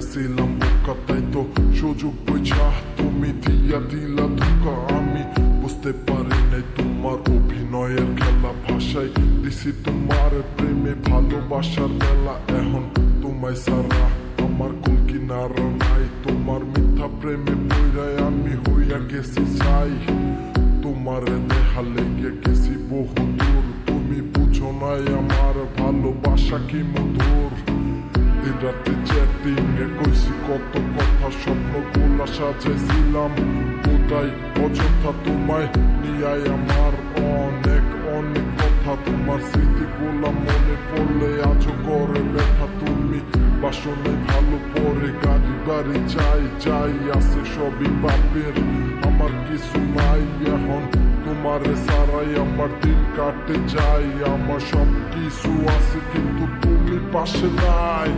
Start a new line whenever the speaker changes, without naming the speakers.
গেছিলাম বোকা তাই তো সুযোগ বুঝা তুমি দিয়া দিলা ধোকা আমি বুঝতে পারি নাই তোমার অভিনয়ের খেলা ভাষায় দিছি তোমার প্রেমে ভালোবাসার মেলা এখন তোমায় সারা আমার কুল কিনারা নাই তোমার মিথ্যা প্রেমে পইরায় আমি হইয়া গেছি চাই তোমার দেহা লেগে গেছি বহু দূর তুমি বুঝো নাই আমার ভালোবাসা কি মধুর দিন রাতে চ্যাটিং এ কত কথা স্বপ্ন গোলা সাজেছিলাম কোথায় অযথা তোমায় নিয়াই আমার অনেক অনেক কথা তোমার স্মৃতি গোলা মনে পড়লে আজও করে ব্যথা তুমি বাসনে ভালো পরে গাড়ি বাড়ি চাই চাই আছে সবই বাপের আমার কিছু নাই এখন তোমার সারাই আমার দিন কাটে যাই আমার সব কিছু আছে কিন্তু পাশে নাই